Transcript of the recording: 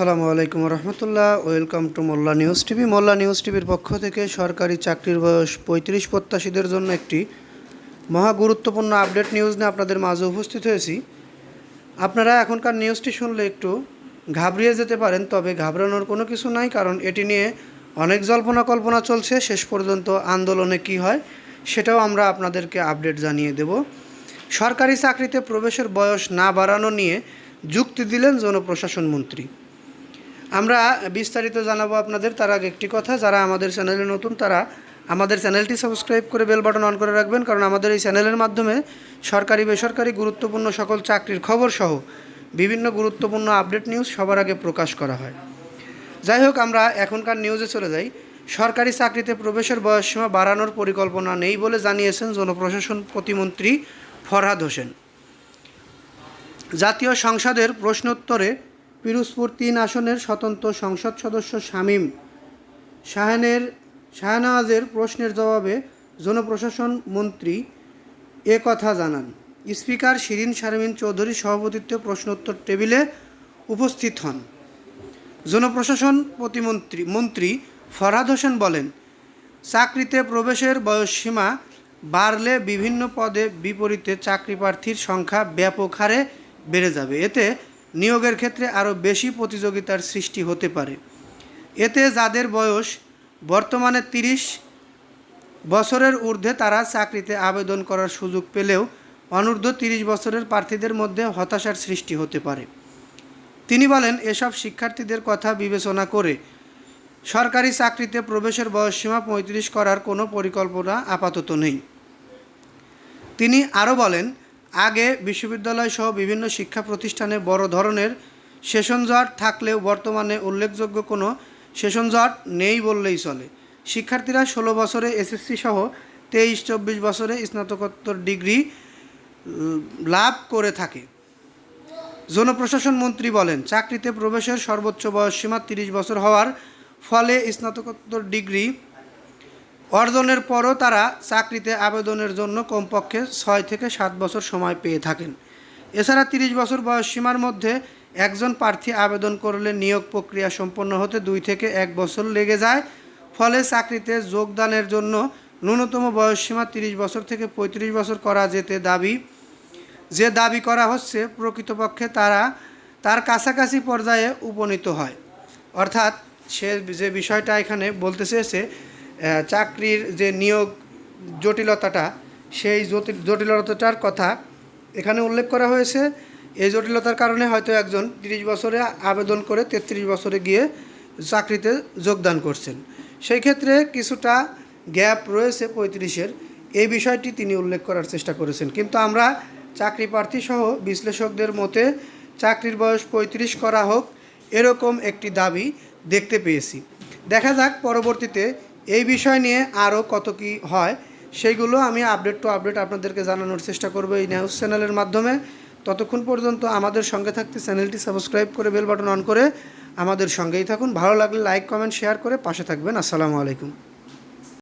আসসালামু আলাইকুম রহমতুল্লাহ। Welcome to Molla news TV. Molla news টিভির পক্ষ থেকে সরকারি চাকরির বয়স পঁয়ত্রিশ প্রত্যাশীদের জন্য একটি মহা গুরুত্বপূর্ণ আপডেট নিউজ নিয়ে আপনাদের মাঝে উপস্থিত হয়েছি। আপনারা এখনকার নিউজটি শুনলে একটু ঘাবড়িয়ে যেতে পারেন, তবে ঘাবড়ানোর কোনো কিছু নাই, কারণ এটি নিয়ে অনেক জল্পনা কল্পনা চলছে। শেষ পর্যন্ত আন্দোলনে কি হয় সেটাও আমরা আপনাদেরকে আপডেট জানিয়ে দেব। সরকারি চাকরিতে প্রবেশের বয়স না বাড়ানো নিয়ে যুক্তি দিলেন জনপ্রশাসন মন্ত্রী। আমরা বিস্তারিত জানাব আপনাদের তার আগে একটি কথা। যারা আমাদের চ্যানেলে নতুন, তারা আমাদের চ্যানেলটি সাবস্ক্রাইব করে বেল বাটন অন করে রাখবেন, কারণ আমাদের এই চ্যানেলের মাধ্যমে সরকারি, বেসরকারি গুরুত্বপূর্ণ সকল চাকরির খবর সহ বিভিন্ন গুরুত্বপূর্ণ আপডেট নিউজ সবার আগে প্রকাশ করা হয়। যাই হোক, আমরা এখনকার নিউজে চলে যাই। সরকারি চাকরিতে প্রবেশের বয়সসীমা বাড়ানোর পরিকল্পনা নেই বলে জানিয়েছেন জনপ্রশাসন প্রতিমন্ত্রী ফরহাদ হোসেন। জাতীয় সংসদের প্রশ্নোত্তরে পিরোজপুর তিন আসনের স্বতন্ত্র সংসদ সদস্য শামীম শাহানের শাহনওয়াজের প্রশ্নের জবাবে জনপ্রশাসন মন্ত্রী এ কথা জানান। স্পিকার শিরিন শারমিন চৌধুরী সভাপতিত্বে প্রশ্নোত্তর টেবিলে উপস্থিত হন। জনপ্রশাসন প্রতিমন্ত্রী মন্ত্রী ফরহাদ হোসেন বলেন, চাকরিতে প্রবেশের বয়সসীমা বাড়লে বিভিন্ন পদে বিপরীতে চাকরি প্রার্থীর সংখ্যা ব্যাপক হারে বেড়ে যাবে। এতে নিয়োগের ক্ষেত্রে আরও বেশি প্রতিযোগিতার সৃষ্টি হতে পারে। এতে যাদের বয়স বর্তমানে তিরিশ বছরের ঊর্ধ্বে তারা চাকরিতে আবেদন করার সুযোগ পেলেও অনূর্ধ্ব তিরিশ বছরের প্রার্থীদের মধ্যে হতাশার সৃষ্টি হতে পারে। তিনি বলেন, এসব শিক্ষার্থীদের কথা বিবেচনা করে সরকারি চাকরিতে প্রবেশের বয়সসীমা পঁয়ত্রিশ করার কোনো পরিকল্পনা আপাতত নেই। তিনি আরও বলেন আগে বিশ্ববিদ্যালয় সহ বিভিন্ন শিক্ষা প্রতিষ্ঠানে বড় ধরনের সেশন জট থাকলেও বর্তমানে উল্লেখযোগ্য কোনো সেশন জট নেই বললেই চলে। শিক্ষার্থীরা ষোলো বছরে এসএসসি সহ তেইশ, চব্বিশ বছরে স্নাতকোত্তর ডিগ্রি লাভ করে থাকে। জনপ্রশাসন মন্ত্রী বলেন, চাকরিতে প্রবেশের সর্বোচ্চ বয়সসীমা তিরিশ বছর হওয়ার ফলে স্নাতকোত্তর ডিগ্রি অর্জনের পরও তারা চাকরিতে আবেদনের জন্য কমপক্ষে ছয় থেকে সাত বছর সময় পেয়ে থাকেন। এছাড়া তিরিশ বছর বয়স সীমার মধ্যে একজন প্রার্থী আবেদন করলে নিয়োগ প্রক্রিয়া সম্পন্ন হতে দুই থেকে এক বছর লেগে যায়। ফলে চাকরিতে যোগদানের জন্য ন্যূনতম বয়সসীমা তিরিশ বছর থেকে পঁয়ত্রিশ বছর করা যেতে দাবি। যে দাবি করা হচ্ছে, প্রকৃতপক্ষে তারা তার কাছাকাছি পর্যায়ে উপনীত হয়। অর্থাৎ সে যে বিষয়টা এখানে বলতে চেয়েছে চাকরির যে নিয়োগ জটিলতাটা, সেই জটিল- জটিলতাটার কথা এখানে উল্লেখ করা হয়েছে। এই জটিলতার কারণে হয়তো একজন তিরিশ বছরে আবেদন করে তেত্রিশ বছরে গিয়ে চাকরিতে যোগদান করছেন। সেই ক্ষেত্রে কিছুটা গ্যাপ রয়েছে পঁয়ত্রিশের। এই বিষয়টি তিনি উল্লেখ করার চেষ্টা করেছেন। কিন্তু আমরা চাকরি প্রার্থী সহ বিশ্লেষকদের মতে চাকরির বয়স পঁয়ত্রিশ করা হোক, এরকম একটি দাবি দেখতে পেয়েছি। দেখা যাক পরবর্তীতে এই বিষয় নিয়ে আরও কত কি হয় সেইগুলো আমি আপডেট টু আপডেট আপনাদেরকে জানানোর চেষ্টা করব এই নিউজ চ্যানেলের মাধ্যমে। ততক্ষণ পর্যন্ত আমাদের সঙ্গে থাকতে চ্যানেলটি সাবস্ক্রাইব করে বেল বাটন অন করে আমাদের সঙ্গেই থাকুন। ভালো লাগলে লাইক কমেন্ট শেয়ার করে পাশে থাকবেন। আসসালামু আলাইকুম।